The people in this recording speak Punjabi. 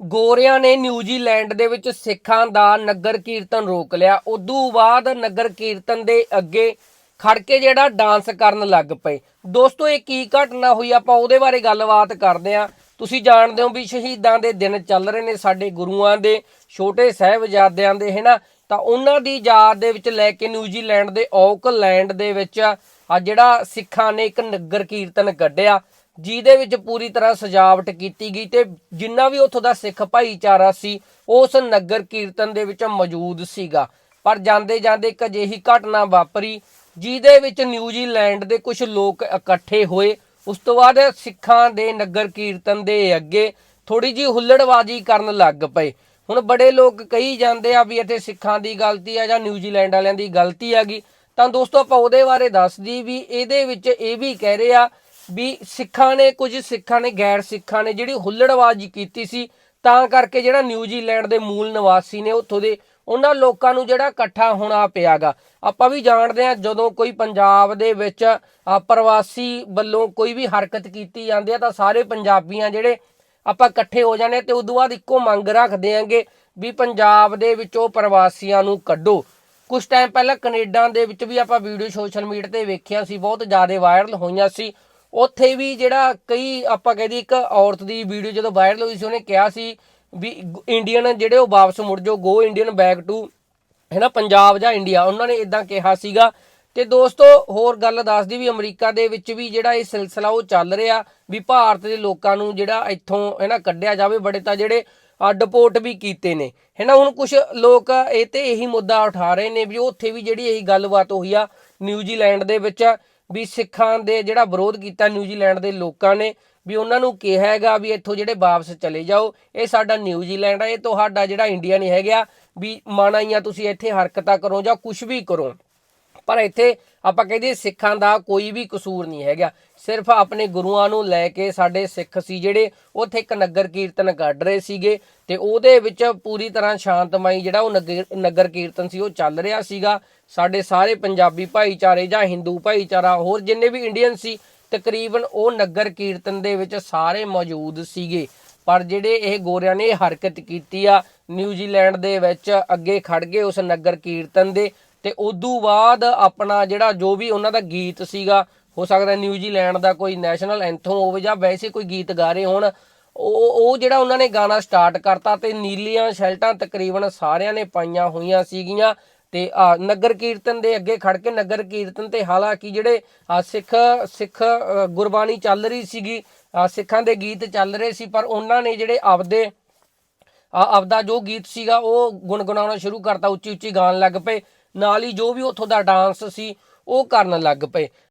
ਗੋਰਿਆਂ ਨੇ ਨਿਊਜ਼ੀਲੈਂਡ ਦੇ ਵਿੱਚ ਸਿੱਖਾਂ ਦਾ ਨਗਰ ਕੀਰਤਨ ਰੋਕ ਲਿਆ। ਉਦੋਂ ਬਾਅਦ ਨਗਰ ਕੀਰਤਨ ਦੇ ਅੱਗੇ ਖੜ ਕੇ ਜਿਹੜਾ ਡਾਂਸ ਕਰਨ ਲੱਗ ਪਏ। ਦੋਸਤੋ, ਇਹ ਕੀ ਘਟਨਾ ਹੋਈ? ਆਪਾਂ ਉਹਦੇ ਬਾਰੇ ਗੱਲਬਾਤ ਕਰਦੇ ਆਂ ਤੁਸੀਂ ਜਾਣਦੇ ਹੋ ਵੀ ਸ਼ਹੀਦਾਂ ਦੇ ਦਿਨ ਚੱਲ ਰਹੇ ਨੇ ਸਾਡੇ ਗੁਰੂਆਂ ਦੇ, ਛੋਟੇ ਸਾਹਿਬਜ਼ਾਦਿਆਂ ਦੇ ਹੈਨਾ ਤਾਂ ਉਹਨਾਂ ਦੀ ਯਾਦ ਦੇ ਵਿੱਚ ਲੈ ਕੇ ਨਿਊਜ਼ੀਲੈਂਡ ਦੇ ਔਕਲੈਂਡ ਦੇ ਵਿੱਚ ਆ ਜਿਹੜਾ ਸਿੱਖਾਂ ਨੇ ਇੱਕ ਨਗਰ ਕੀਰਤਨ ਕੱਢਿਆ। ਜਿਹਦੇ ਵਿੱਚ ਪੂਰੀ ਤਰ੍ਹਾਂ ਸਜਾਵਟ ਕੀਤੀ ਗਈ ਤੇ ਜਿੰਨਾ ਵੀ ਉੱਥੋਂ ਦਾ ਸਿੱਖ ਭਾਈਚਾਰਾ ਸੀ, ਉਸ ਨਗਰ ਕੀਰਤਨ ਦੇ ਵਿੱਚ ਮੌਜੂਦ ਸੀਗਾ। ਪਰ ਜਾਂਦੇ ਜਾਂਦੇ ਇੱਕ ਅਜਿਹੀ ਘਟਨਾ ਵਾਪਰੀ, ਜਿਹਦੇ ਵਿੱਚ ਨਿਊਜ਼ੀਲੈਂਡ ਦੇ ਕੁਝ ਲੋਕ ਇਕੱਠੇ ਹੋਏ। ਉਸ ਤੋਂ ਬਾਅਦ ਸਿੱਖਾਂ ਦੇ ਨਗਰ ਕੀਰਤਨ ਦੇ ਅੱਗੇ ਥੋੜੀ ਜੀ ਹੁੱਲੜਬਾਜ਼ੀ ਕਰਨ ਲੱਗ ਪਏ। ਹੁਣ ਬੜੇ ਲੋਕ ਕਹੀ ਜਾਂਦੇ ਆ ਵੀ ਇੱਥੇ ਸਿੱਖਾਂ ਦੀ ਗਲਤੀ ਆ ਜਾਂ ਨਿਊਜ਼ੀਲੈਂਡ ਵਾਲਿਆਂ ਦੀ ਗਲਤੀ ਹੈਗੀ ਤਾਂ ਦੋਸਤੋ, ਆਪਾਂ ਉਹਦੇ ਬਾਰੇ ਦੱਸਦੀ ਵੀ ਇਹਦੇ ਵਿੱਚ ਇਹ ਵੀ ਕਹਿ ਰਹੇ ਆ ਵੀ ਸਿੱਖਾਂ ਨੇ, ਕੁਝ ਸਿੱਖਾਂ ਨੇ, ਗੈਰ ਸਿੱਖਾਂ ਨੇ ਜਿਹੜੀ ਹੁੱਲੜਬਾਜ਼ੀ ਕੀਤੀ ਸੀ, ਤਾਂ ਕਰਕੇ ਜਿਹੜਾ ਨਿਊਜ਼ੀਲੈਂਡ ਦੇ ਮੂਲ ਨਿਵਾਸੀ ਨੇ ਉੱਥੋਂ ਦੇ, ਉਹਨਾਂ ਲੋਕਾਂ ਨੂੰ ਜਿਹੜਾ ਇਕੱਠਾ ਹੋਣਾ ਪਿਆਗਾ। ਆਪਾਂ ਵੀ ਜਾਣਦੇ ਆ ਜਦੋਂ ਕੋਈ ਪੰਜਾਬ ਦੇ ਵਿੱਚ ਪ੍ਰਵਾਸੀ ਵੱਲੋਂ ਕੋਈ ਵੀ ਹਰਕਤ ਕੀਤੀ ਜਾਂਦੀ ਆ, ਤਾਂ ਸਾਰੇ ਪੰਜਾਬੀਆਂ ਜਿਹੜੇ ਆਪਾਂ ਇਕੱਠੇ ਹੋ ਜਾਂਦੇ ਤੇ ਉਦੋਂ ਬਾਅਦ ਇੱਕੋ ਮੰਗ ਰੱਖਦੇ ਆਂਗੇ ਵੀ ਪੰਜਾਬ ਦੇ ਵਿੱਚੋਂ ਪ੍ਰਵਾਸੀਆਂ ਨੂੰ ਕੱਢੋ। ਕੁਝ ਟਾਈਮ ਪਹਿਲਾਂ ਕੈਨੇਡਾ ਦੇ ਵਿੱਚ ਵੀ ਆਪਾਂ ਵੀਡੀਓ ਸੋਸ਼ਲ ਮੀਡੀਆ ਤੇ ਵੇਖਿਆ ਸੀ, ਬਹੁਤ ਜ਼ਿਆਦਾ ਵਾਇਰਲ ਹੋਈਆਂ ਸੀ। ਉੱਥੇ ਵੀ ਜਿਹੜਾ ਕਈ ਆਪਾਂ ਕਹਿੰਦੇ ਇੱਕ ਔਰਤ ਦੀ ਵੀਡੀਓ ਜਦੋਂ ਵਾਇਰਲ ਹੋਈ ਸੀ, ਉਹਨੇ ਕਿਹਾ ਸੀ ਵੀ ਇੰਡੀਅਨ ਜਿਹੜੇ ਉਹ ਵਾਪਸ ਮੁੜ ਜਾਓ ਗੋ ਇੰਡੀਅਨ ਬੈਕ ਟੂ ਹੈ ਨਾ ਪੰਜਾਬ ਜਾਂ ਇੰਡੀਆ ਉਹਨਾਂ ਨੇ ਇਦਾਂ ਕਿਹਾ ਸੀਗਾ। ਤੇ ਦੋਸਤੋ, ਹੋਰ ਗੱਲ ਦੱਸਦੀ ਵੀ ਅਮਰੀਕਾ ਦੇ ਵਿੱਚ ਵੀ ਜਿਹੜਾ ਇਹ ਸਿਲਸਿਲਾ ਉਹ ਚੱਲ ਰਿਹਾ ਵੀ ਭਾਰਤ ਦੇ ਲੋਕਾਂ ਨੂੰ ਜਿਹੜਾ ਇੱਥੋਂ ਹੈ ਨਾ ਕੱਢਿਆ ਜਾਵੇ, ਬੜੇ ਤਾਂ ਜਿਹੜੇ ਡਿਪੋਰਟ ਵੀ ਕੀਤੇ ਨੇ। ਹੈ ਨਾ ਹੁਣ ਕੁਝ ਲੋਕ ਇਹ ਤੇ ਇਹੀ ਮੁੱਦਾ ਉਠਾ ਰਹੇ ਨੇ ਵੀ ਉੱਥੇ ਵੀ ਜਿਹੜੀ ਇਹੀ ਗੱਲਬਾਤ ਹੋਈ ਆ ਨਿਊਜ਼ੀਲੈਂਡ ਦੇ ਵਿੱਚ। ਵੀ ਸਿੱਖਾਂ ਦੇ ਜਿਹੜਾ ਵਿਰੋਧ ਕੀਤਾ ਨਿਊਜ਼ੀਲੈਂਡ ਦੇ ਲੋਕਾਂ ਨੇ, ਵੀ ਉਹਨਾਂ ਨੂੰ ਕਿਹਾ ਹੈਗਾ ਵੀ ਇੱਥੋਂ ਜਿਹੜੇ ਵਾਪਸ ਚਲੇ ਜਾਓ, ਇਹ ਸਾਡਾ ਨਿਊਜ਼ੀਲੈਂਡ ਆ, ਇਹ ਤੁਹਾਡਾ ਜਿਹੜਾ ਇੰਡੀਆ ਨਹੀਂ ਹੈਗਾ, ਵੀ ਮਾਣਾਈਆਂ ਤੁਸੀਂ ਇੱਥੇ ਹਰਕਤਾਂ ਕਰੋ ਜਾਂ ਕੁਝ ਵੀ ਕਰੋ। ਪਰ ਇੱਥੇ ਆਪਾਂ ਕਹਿੰਦੇ ਸਿੱਖਾਂ ਦਾ ਕੋਈ ਵੀ ਕਸੂਰ ਨਹੀਂ ਹੈਗਾ। ਸਿਰਫ ਆਪਣੇ ਗੁਰੂਆਂ ਨੂੰ ਲੈ ਕੇ ਸਾਡੇ ਸਿੱਖ ਸੀ ਜਿਹੜੇ ਉੱਥੇ ਇੱਕ ਨਗਰ ਕੀਰਤਨ ਕੱਢ ਰਹੇ ਸੀਗੇ ਤੇ ਉਹਦੇ ਵਿੱਚ ਪੂਰੀ ਤਰ੍ਹਾਂ ਸ਼ਾਂਤਮਈ ਜਿਹੜਾ ਉਹ ਨਗਰ ਨਗਰ ਕੀਰਤਨ ਸੀ ਉਹ ਚੱਲ ਰਿਹਾ ਸੀਗਾ। ਸਾਡੇ ਸਾਰੇ ਪੰਜਾਬੀ ਭਾਈਚਾਰੇ ਜਾਂ ਹਿੰਦੂ ਭਾਈਚਾਰਾ ਹੋਰ ਜਿੰਨੇ ਵੀ ਇੰਡੀਅਨ ਸੀ, ਤਕਰੀਬਨ ਉਹ ਨਗਰ ਕੀਰਤਨ ਦੇ ਵਿੱਚ ਸਾਰੇ ਮੌਜੂਦ ਸੀਗੇ। ਪਰ ਜਿਹੜੇ ਇਹ ਗੋਰਿਆਂ ਨੇ ਹਰਕਤ ਕੀਤੀ ਆ, ਨਿਊਜ਼ੀਲੈਂਡ ਦੇ ਵਿੱਚ ਅੱਗੇ ਖੜ ਗਏ ਉਸ ਨਗਰ ਕੀਰਤਨ ਦੇ ਤੇ ਉਦੋਂ ਬਾਅਦ ਆਪਣਾ ਜਿਹੜਾ ਜੋ ਵੀ ਉਹਨਾਂ ਦਾ ਗੀਤ ਸੀਗਾ, ਹੋ ਸਕਦਾ ਨਿਊਜ਼ੀਲੈਂਡ ਦਾ ਕੋਈ ਨੈਸ਼ਨਲ ਐਂਥਮ ਹੋਵੇ ਜਾਂ ਵੈਸੇ ਕੋਈ ਗੀਤ ਗਾ ਰਹੇ ਹੋਣ, ਉਹ ਉਹ ਜਿਹੜਾ ਉਹਨਾਂ ਨੇ ਗਾਣਾ ਸਟਾਰਟ ਕਰਤਾ ਤੇ ਨੀਲੀਆਂ ਸ਼ੈਲਟਾਂ ਤਕਰੀਬਨ ਸਾਰਿਆਂ ਨੇ ਪਾਈਆਂ ਹੋਈਆਂ ਸੀਗੀਆਂ ਤੇ, ਆ, ਨਗਰ ਕੀਰਤਨ ਦੇ ਅੱਗੇ ਖੜ ਕੇ ਨਗਰ ਕੀਰਤਨ ਤੇ ਹਾਲਾਂਕਿ ਜਿਹੜੇ ਸਿੱਖ ਸਿੱਖ ਗੁਰਬਾਣੀ ਚੱਲ ਰਹੀ ਸੀਗੀ ਸਿੱਖਾਂ ਦੇ ਗੀਤ ਚੱਲ ਰਹੇ ਸੀ, ਪਰ ਉਹਨਾਂ ਨੇ ਜਿਹੜੇ ਆਪਦੇ ਆਪਦਾ ਜੋ ਗੀਤ ਸੀਗਾ ਉਹ ਗੁੰਗੁਣਾਉਣਾ ਸ਼ੁਰੂ ਕਰਤਾ ਉੱਚੀ ਉੱਚੀ ਗਾਣ ਲੱਗ ਪਏ। ਨਾਲ ਹੀ ਜੋ ਵੀ ਉੱਥੋਂ ਦਾ ਡਾਂਸ ਸੀ ਉਹ ਕਰਨ ਲੱਗ ਪਏ।